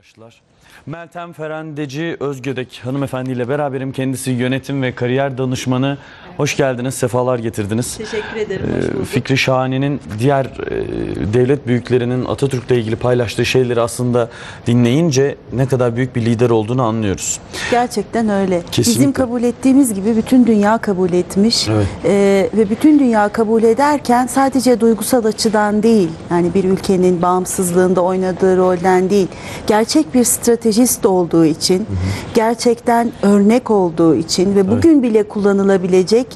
Arkadaşlar. Meltem Ferendeci Özgödek hanımefendiyle beraberim. Kendisi yönetim ve kariyer danışmanı. Hoş geldiniz, sefalar getirdiniz. Teşekkür ederim. Hoş Ee, bulduk. Fikri Şahane'nin diğer e, devlet büyüklerinin Atatürk'le ilgili paylaştığı şeyleri aslında dinleyince ne kadar büyük bir lider olduğunu anlıyoruz. Gerçekten öyle. Kesinlikle. Bizim kabul ettiğimiz gibi bütün dünya kabul etmiş. Evet. Ee, ve bütün dünya kabul ederken sadece duygusal açıdan değil, yani bir ülkenin bağımsızlığında oynadığı rolden değil, gerçek bir stratejist olduğu için, gerçekten örnek olduğu için ve bugün bile kullanılabilecek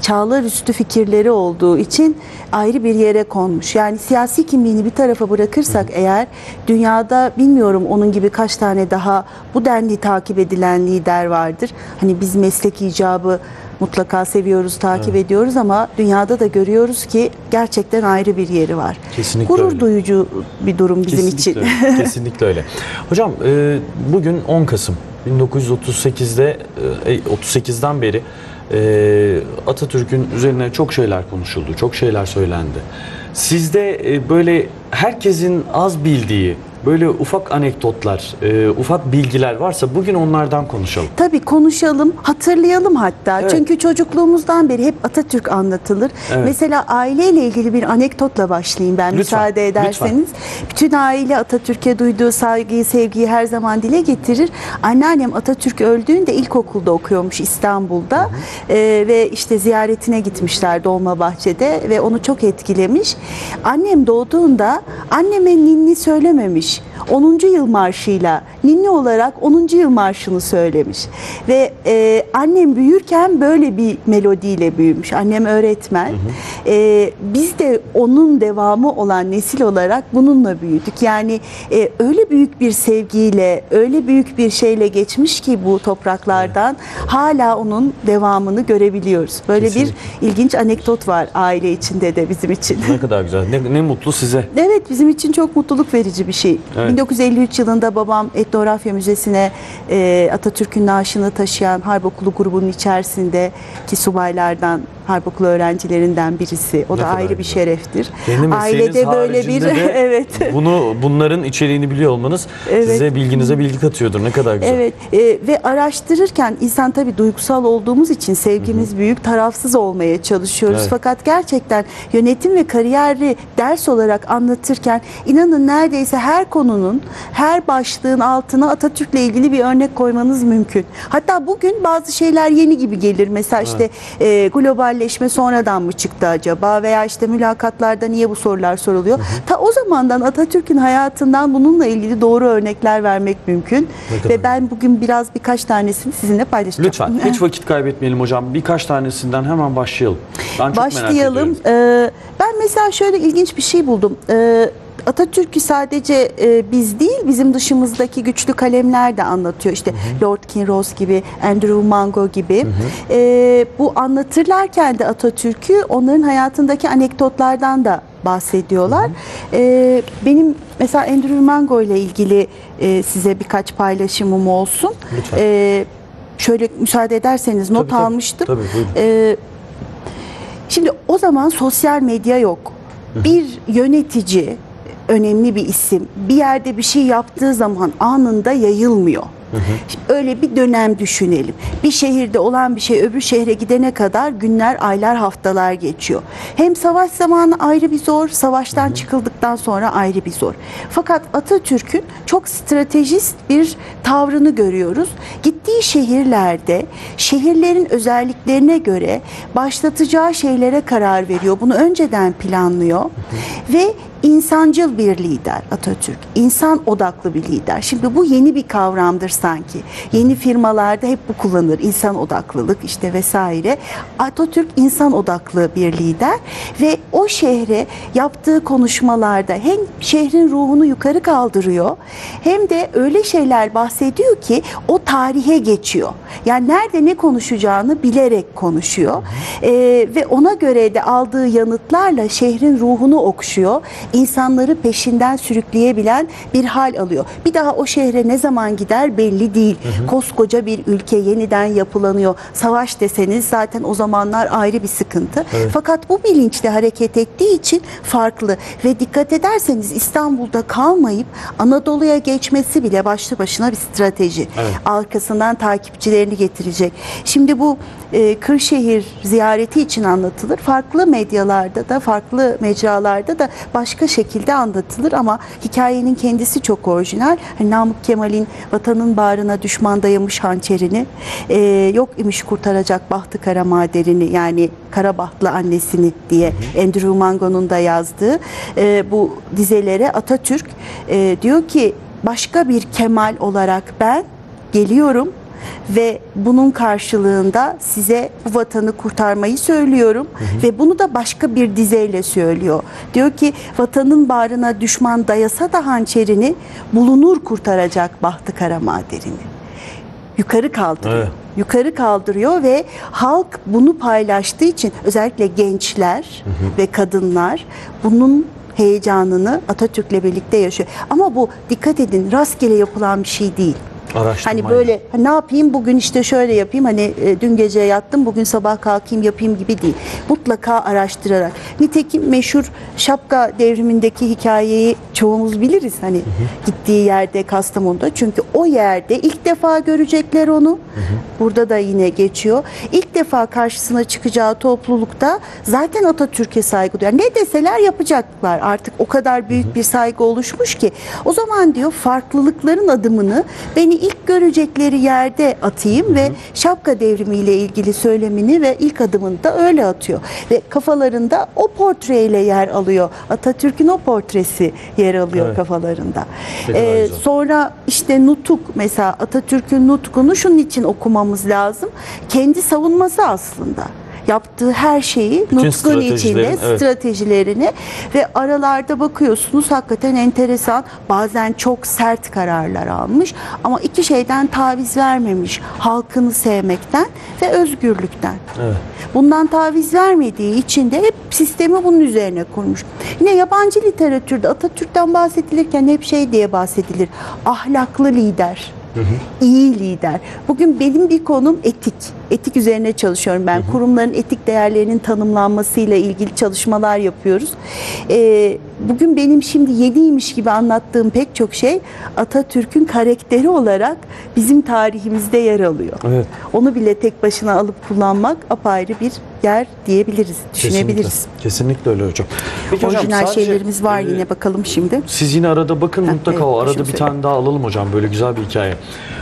çağlar üstü fikirleri olduğu için ayrı bir yere konmuş. Yani siyasi kimliğini bir tarafa bırakırsak eğer dünyada bilmiyorum onun gibi kaç tane daha bu denli takip edilen lider vardır. Hani biz meslek icabı mutlaka seviyoruz, takip ediyoruz ama dünyada da görüyoruz ki gerçekten ayrı bir yeri var. Kesinlikle Gurur öyle. duyucu bir durum bizim için. Kesinlikle öyle. Kesinlikle öyle. Hocam e, bugün 10 Kasım 1938'de e, 38'den beri e, Atatürk'ün üzerine çok şeyler konuşuldu, çok şeyler söylendi. Sizde e, böyle herkesin az bildiği böyle ufak anekdotlar, e, ufak bilgiler varsa bugün onlardan konuşalım. Tabii konuşalım, hatırlayalım hatta. Evet. Çünkü çocukluğumuzdan beri hep Atatürk anlatılır. Evet. Mesela aileyle ilgili bir anekdotla başlayayım ben Lütfen, müsaade ederseniz. Bütün aile Atatürk'e duyduğu saygıyı, sevgiyi her zaman dile getirir. Anneannem Atatürk öldüğünde ilkokulda okuyormuş İstanbul'da. Ee, ve işte ziyaretine gitmişler Dolmabahçe'de ve onu çok etkilemiş. Annem doğduğunda anneme ninni söylememiş. 10. yıl marşıyla ninni olarak 10. yıl marşını söylemiş. Ve e, annem büyürken böyle bir melodiyle büyümüş. Annem öğretmen. E, biz de onun devamı olan nesil olarak bununla büyüdük. Yani e, öyle büyük bir sevgiyle, öyle büyük bir şeyle geçmiş ki bu topraklardan hala onun devamını görebiliyoruz. Böyle Kesinlikle. bir ilginç anekdot var aile içinde de bizim için. Ne kadar güzel. Ne, ne mutlu size. Evet bizim için çok mutluluk verici bir şey. Evet. 1953 yılında babam Etnografya Müzesi'ne e, Atatürk'ün naaşını taşıyan Harp Okulu grubunun içerisindeki subaylardan, Harp Okulu öğrencilerinden birisi. O Ne da ayrı bir güzel. şereftir. Kendi mesleğiniz Ailede böyle bir evet. bunu bunların içeriğini biliyor olmanız Evet. size bilginize bilgi katıyordur. Ne kadar güzel. Evet e, ve araştırırken insan tabii duygusal olduğumuz için sevgimiz büyük, tarafsız olmaya çalışıyoruz. Evet. Fakat gerçekten yönetim ve kariyeri ders olarak anlatırken inanın neredeyse her konunun, her başlığın altına Atatürk'le ilgili bir örnek koymanız mümkün. Hatta bugün bazı şeyler yeni gibi gelir. Mesela işte e, globalleşme sonradan mı çıktı acaba veya işte mülakatlarda niye bu sorular soruluyor? Ta o zamandan Atatürk'ün hayatından bununla ilgili doğru örnekler vermek mümkün. Ve ben bugün biraz birkaç tanesini sizinle paylaşacağım. Lütfen hiç vakit kaybetmeyelim hocam. Birkaç tanesinden hemen başlayalım. Ben çok merak Başlayalım. ediyorum. Ee, ben mesela şöyle ilginç bir şey buldum. Ee, Atatürk'ü sadece e, biz değil, bizim dışımızdaki güçlü kalemler de anlatıyor. İşte Lord Kinross gibi, Andrew Mango gibi. Ee, bu anlatırlarken de Atatürk'ü onların hayatındaki anekdotlardan da bahsediyorlar. Ee, benim mesela Andrew Mango ile ilgili e, size birkaç paylaşımım olsun. Lütfen. Ee, şöyle müsaade ederseniz not Tabii, tabii. almıştım. Tabii, buyurun. Ee, Şimdi o zaman sosyal medya yok. Bir yönetici, önemli bir isim bir yerde bir şey yaptığı zaman anında yayılmıyor. Şimdi öyle bir dönem düşünelim. Bir şehirde olan bir şey öbür şehre gidene kadar günler, aylar, haftalar geçiyor. Hem savaş zamanı ayrı bir zor, savaştan çıkıldıktan sonra ayrı bir zor. Fakat Atatürk'ün çok stratejist bir tavrını görüyoruz. Gittiği şehirlerde şehirlerin özelliklerine göre başlatacağı şeylere karar veriyor. Bunu önceden planlıyor ve insancıl bir lider Atatürk. İnsan odaklı bir lider. Şimdi bu yeni bir kavramdır sanki. Yeni firmalarda hep bu kullanılır. İnsan odaklılık işte vesaire. Atatürk insan odaklı bir lider ve o şehre yaptığı konuşmalarda hem şehrin ruhunu yukarı kaldırıyor hem de öyle şeyler bahsediyor ki o tarihe geçiyor. Yani nerede ne konuşacağını bilerek konuşuyor. Ee, ve ona göre de aldığı yanıtlarla şehrin ruhunu okşuyor insanları peşinden sürükleyebilen bir hal alıyor. Bir daha o şehre ne zaman gider belli değil. Koskoca bir ülke yeniden yapılanıyor. Savaş deseniz zaten o zamanlar ayrı bir sıkıntı. Fakat bu bilinçle hareket ettiği için farklı ve dikkat ederseniz İstanbul'da kalmayıp Anadolu'ya geçmesi bile başlı başına bir strateji. Evet. Arkasından takipçilerini getirecek. Şimdi bu e, Kırşehir ziyareti için anlatılır. Farklı medyalarda da, farklı mecralarda da başka şekilde anlatılır ama hikayenin kendisi çok orijinal. Hani Namık Kemal'in vatanın bağrına düşman dayamış hançerini, e, yok imiş kurtaracak bahtı kara maderini yani Karabahtlı annesini diye Andrew Mango'nun da yazdığı e, bu dizelere Atatürk e, diyor ki başka bir Kemal olarak ben geliyorum ve bunun karşılığında size bu vatanı kurtarmayı söylüyorum ve bunu da başka bir dizeyle söylüyor. Diyor ki vatanın bağrına düşman dayasa da hançerini bulunur kurtaracak bahtı kara maderini. Yukarı kaldırıyor. Evet. Yukarı kaldırıyor ve halk bunu paylaştığı için özellikle gençler ve kadınlar bunun heyecanını Atatürk'le birlikte yaşıyor. Ama bu dikkat edin rastgele yapılan bir şey değil. Araştırmayla. Hani böyle "Ha, ne yapayım bugün işte şöyle yapayım hani e, dün gece yattım bugün sabah kalkayım yapayım gibi değil. Mutlaka araştırarak. Nitekim meşhur şapka devrimindeki hikayeyi çoğumuz biliriz hani gittiği yerde Kastamonu'da. Çünkü o yerde ilk defa görecekler onu. Burada da yine geçiyor. İlk defa karşısına çıkacağı toplulukta zaten Atatürk'e saygı duyuyor. Ne deseler yapacaklar. Artık o kadar büyük bir saygı oluşmuş ki. O zaman diyor farklılıkların adımını beni ilk görecekleri yerde atayım ve şapka devrimiyle ilgili söylemini ve ilk adımını da öyle atıyor. Ve kafalarında o portreyle yer alıyor. Atatürk'ün o portresi yer alıyor Evet. kafalarında. Ee, sonra işte nutuk mesela Atatürk'ün nutkunu şunun için okumamız lazım. Kendi savunması aslında. Yaptığı her şeyi nutkun stratejilerin, içinde evet. stratejilerini ve aralarda bakıyorsunuz hakikaten enteresan bazen çok sert kararlar almış ama iki şeyden taviz vermemiş halkını sevmekten ve özgürlükten. Evet. Bundan taviz vermediği için de hep sistemi bunun üzerine kurmuş. Yine yabancı literatürde Atatürk'ten bahsedilirken hep şey diye bahsedilir. Ahlaklı lider. İyi lider. Bugün benim bir konum etik. Etik üzerine çalışıyorum ben. Kurumların etik değerlerinin tanımlanmasıyla ilgili çalışmalar yapıyoruz. Ee, bugün benim şimdi yeniymiş gibi anlattığım pek çok şey Atatürk'ün karakteri olarak bizim tarihimizde yer alıyor. Evet. Onu bile tek başına alıp kullanmak apayrı bir yer diyebiliriz, düşünebiliriz. Kesinlikle, Kesinlikle öyle hocam. Peki hocam, Orijinal sadece, şeylerimiz var e, yine bakalım şimdi. Siz yine arada bakın mutlaka evet, o arada bir söyle. tane daha alalım hocam böyle güzel bir hikaye.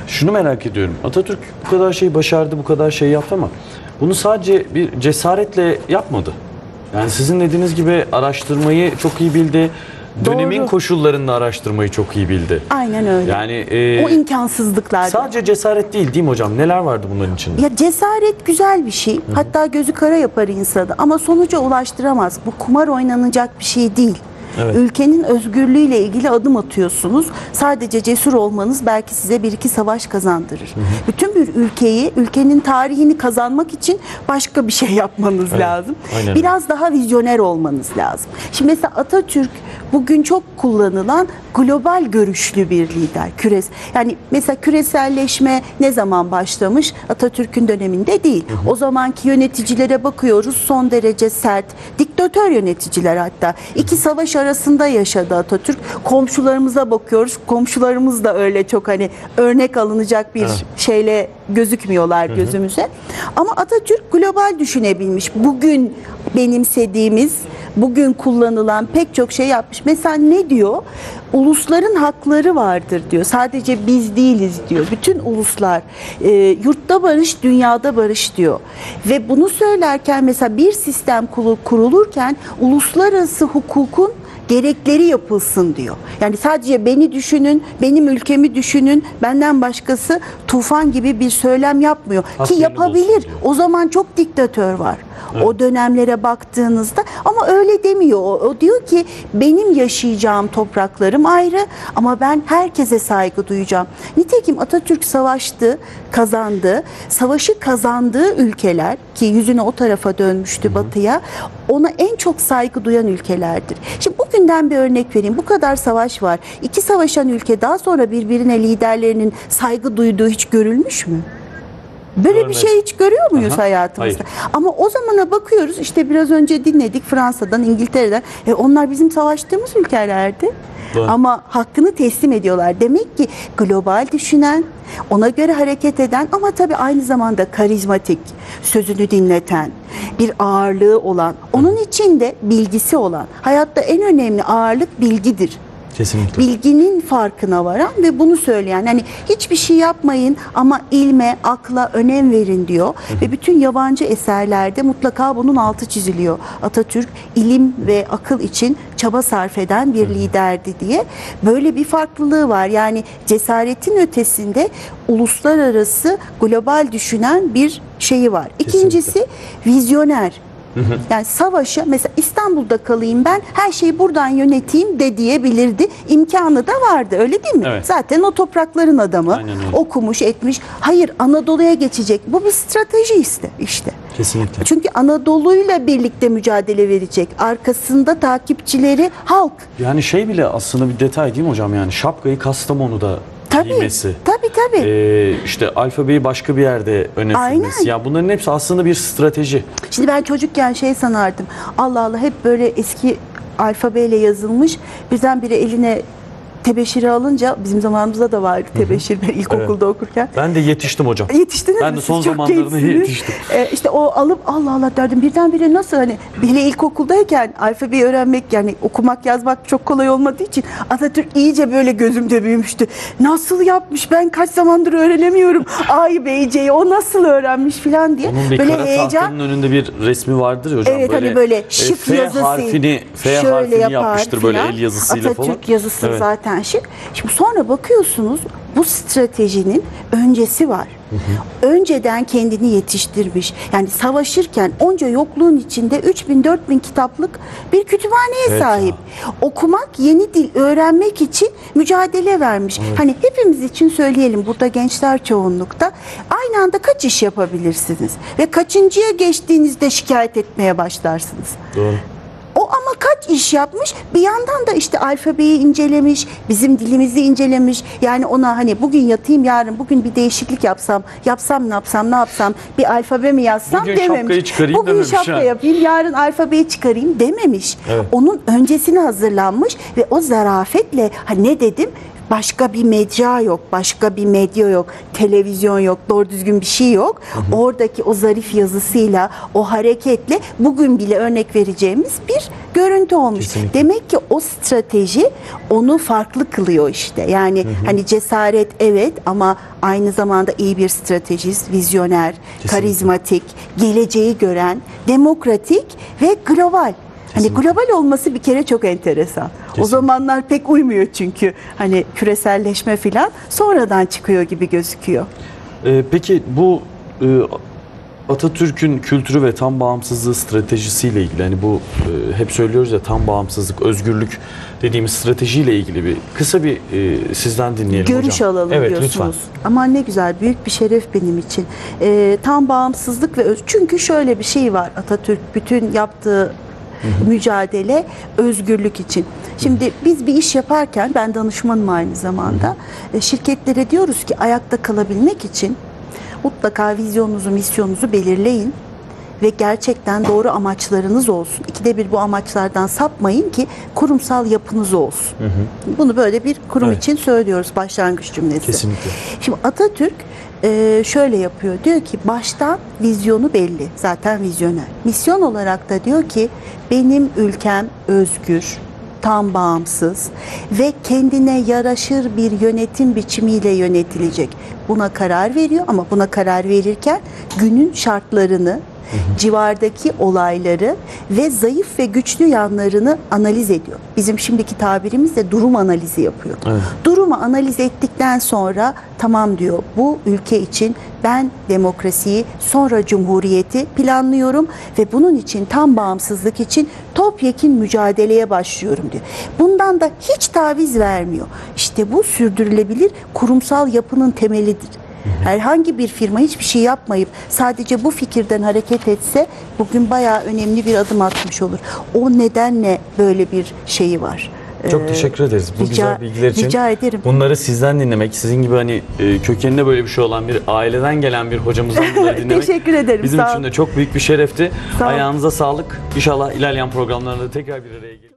Şunu merak ediyorum. Atatürk bu kadar şey başardı, bu kadar şey yaptı ama bunu sadece bir cesaretle yapmadı. Yani sizin dediğiniz gibi araştırmayı çok iyi bildi. Dönemin Doğru. koşullarında araştırmayı çok iyi bildi. Aynen öyle. Yani e, o imkansızlıklar. sadece cesaret değil değil mi hocam? Neler vardı bunların içinde? Ya cesaret güzel bir şey. Hatta gözü kara yapar insanı ama sonuca ulaştıramaz. Bu kumar oynanacak bir şey değil. Evet. Ülkenin özgürlüğüyle ilgili adım atıyorsunuz. Sadece cesur olmanız belki size bir iki savaş kazandırır. Bütün bir ülkeyi, ülkenin tarihini kazanmak için başka bir şey yapmanız lazım. aynen. Biraz daha vizyoner olmanız lazım. Şimdi mesela Atatürk bugün çok kullanılan global görüşlü bir lider. Küres yani mesela küreselleşme ne zaman başlamış? Atatürk'ün döneminde değil. O zamanki yöneticilere bakıyoruz son derece sert, diktatör yöneticiler hatta. İki savaş arasında yaşadı Atatürk. Komşularımıza bakıyoruz. Komşularımız da öyle çok hani örnek alınacak bir Evet. şeyle gözükmüyorlar gözümüze. Ama Atatürk global düşünebilmiş. Bugün benimsediğimiz, bugün kullanılan pek çok şey yapmış. Mesela ne diyor? Ulusların hakları vardır diyor. Sadece biz değiliz diyor. Bütün uluslar e, yurtta barış, dünyada barış diyor. Ve bunu söylerken mesela bir sistem kurulurken uluslararası hukukun gerekleri yapılsın diyor. Yani sadece beni düşünün, benim ülkemi düşünün, benden başkası tufan gibi bir söylem yapmıyor. Ki yapabilir. O zaman çok diktatör var. O dönemlere baktığınızda ama öyle demiyor. O, o diyor ki benim yaşayacağım topraklarım ayrı ama ben herkese saygı duyacağım. Nitekim Atatürk savaştı, kazandı. Savaşı kazandığı ülkeler ki yüzünü o tarafa dönmüştü batıya ona en çok saygı duyan ülkelerdir. Şimdi bugünden bir örnek vereyim. Bu kadar savaş var. İki savaşan ülke daha sonra birbirine liderlerinin saygı duyduğu hiç görülmüş mü? Böyle bir Görmedim. şey hiç görüyor muyuz Aha, hayatımızda? hayır. Ama o zamana bakıyoruz işte biraz önce dinledik Fransa'dan, İngiltere'den. E onlar bizim savaştığımız ülkelerdi. Doğru. Ama hakkını teslim ediyorlar. Demek ki global düşünen, ona göre hareket eden ama tabii aynı zamanda karizmatik, sözünü dinleten, bir ağırlığı olan, onun içinde bilgisi olan. Hayatta en önemli ağırlık bilgidir Kesinlikle. bilginin farkına varan ve bunu söyleyen hani hiçbir şey yapmayın ama ilme, akla önem verin diyor ve bütün yabancı eserlerde mutlaka bunun altı çiziliyor. Atatürk ilim ve akıl için çaba sarf eden bir liderdi diye. Böyle bir farklılığı var. Yani cesaretin ötesinde uluslararası global düşünen bir şeyi var. İkincisi vizyoner. Yani savaşa mesela İstanbul'da kalayım ben her şeyi buradan yöneteyim de diyebilirdi. İmkanı da vardı öyle değil mi? Evet. Zaten o toprakların adamı okumuş etmiş. Hayır Anadolu'ya geçecek. Bu bir strateji işte işte. Kesinlikle. Çünkü Anadolu'yla birlikte mücadele verecek. Arkasında takipçileri halk. Yani şey bile aslında bir detay değil mi hocam yani şapkayı Kastamonu'da Tabii. giymesi. Tabii tabii. Ee, işte alfabeyi başka bir yerde öne Aynen. sürmesi. Ya bunların hepsi aslında bir strateji. Şimdi ben çocukken şey sanardım. Allah Allah hep böyle eski alfabeyle yazılmış. Birdenbire eline tebeşiri alınca bizim zamanımızda da vardı tebeşir ben ilkokulda okurken. Ben de yetiştim hocam. Yetiştiniz Ben mi? de son gençsiniz. yetiştim. Ee, işte o alıp Allah Allah derdim birdenbire nasıl hani hele ilkokuldayken alfabeyi öğrenmek yani okumak yazmak çok kolay olmadığı için Atatürk iyice böyle gözümde büyümüştü. Nasıl yapmış ben kaç zamandır öğrenemiyorum. A'yı B'yi C'yi o nasıl öğrenmiş filan diye. Onun bir böyle kara heyecan önünde bir resmi vardır ya hocam. Evet hani böyle e, şık F yazısı harfini, F şöyle harfini yapmıştır böyle filan. el yazısıyla Atatürk falan. yazısı Evet. zaten şık. Şimdi sonra bakıyorsunuz bu stratejinin öncesi var. Önceden kendini yetiştirmiş. Yani savaşırken onca yokluğun içinde 3000 4000 kitaplık bir kütüphaneye Evet sahip. Okumak, yeni dil öğrenmek için mücadele vermiş. Hani hepimiz için söyleyelim burada gençler çoğunlukta aynı anda kaç iş yapabilirsiniz ve kaçıncıya geçtiğinizde şikayet etmeye başlarsınız. Doğru. Kaç iş yapmış? Bir yandan da işte alfabeyi incelemiş, bizim dilimizi incelemiş. Yani ona hani bugün yatayım yarın bugün bir değişiklik yapsam, yapsam ne yapsam ne yapsam bir alfabe mi yazsam Bugün dememiş. şapkayı çıkarayım bugün dememiş şapka ha. yapayım, yarın alfabeyi çıkarayım dememiş. Evet. Onun öncesine hazırlanmış ve o zarafetle ha ne dedim? Başka bir medya yok, başka bir medya yok, televizyon yok, doğru düzgün bir şey yok. Oradaki o zarif yazısıyla, o hareketle bugün bile örnek vereceğimiz bir görüntü olmuş. Kesinlikle. Demek ki o strateji onu farklı kılıyor işte. Yani hani cesaret evet ama aynı zamanda iyi bir stratejist, vizyoner, karizmatik, geleceği gören, demokratik ve global. Hani Kesinlikle. global olması bir kere çok enteresan. O Kesinlikle. zamanlar pek uymuyor çünkü hani küreselleşme filan sonradan çıkıyor gibi gözüküyor. Ee, peki bu e, Atatürk'ün kültürü ve tam bağımsızlığı stratejisiyle ilgili hani bu e, hep söylüyoruz ya tam bağımsızlık, özgürlük dediğimiz stratejiyle ilgili bir kısa bir e, sizden dinleyelim Görüş hocam. alalım evet, diyorsunuz. lütfen. Aman ne güzel, büyük bir şeref benim için. Ee, tam bağımsızlık ve öz. Çünkü şöyle bir şey var Atatürk bütün yaptığı mücadele özgürlük için. Şimdi biz bir iş yaparken ben danışmanım aynı zamanda. E, Şirketlere diyoruz ki ayakta kalabilmek için mutlaka vizyonunuzu, misyonunuzu belirleyin ve gerçekten doğru amaçlarınız olsun. İkide bir bu amaçlardan sapmayın ki kurumsal yapınız olsun. Bunu böyle bir kurum Evet. için söylüyoruz başlangıç cümlesi. Kesinlikle. Şimdi Atatürk e, şöyle yapıyor. Diyor ki baştan vizyonu belli. Zaten vizyoner. Misyon olarak da diyor ki benim ülkem özgür, tam bağımsız ve kendine yaraşır bir yönetim biçimiyle yönetilecek. Buna karar veriyor ama buna karar verirken günün şartlarını, civardaki olayları ve zayıf ve güçlü yanlarını analiz ediyor. Bizim şimdiki tabirimizle durum analizi yapıyor. Evet. Durumu analiz ettikten sonra tamam diyor bu ülke için Ben demokrasiyi, sonra cumhuriyeti planlıyorum ve bunun için tam bağımsızlık için topyekin mücadeleye başlıyorum diyor. Bundan da hiç taviz vermiyor. İşte bu sürdürülebilir kurumsal yapının temelidir. Herhangi bir firma hiçbir şey yapmayıp sadece bu fikirden hareket etse bugün bayağı önemli bir adım atmış olur. O nedenle böyle bir şeyi var. Çok Ee, teşekkür ederiz bu rica- güzel bilgiler için. rica ederim. Bunları sizden dinlemek, sizin gibi hani e, kökeninde böyle bir şey olan bir aileden gelen bir hocamızdan bunları dinlemek Teşekkür ederim, bizim sağ için de çok büyük bir şerefti. Sağ. Ayağınıza sağlık. İnşallah ilerleyen programlarda tekrar bir araya geliriz.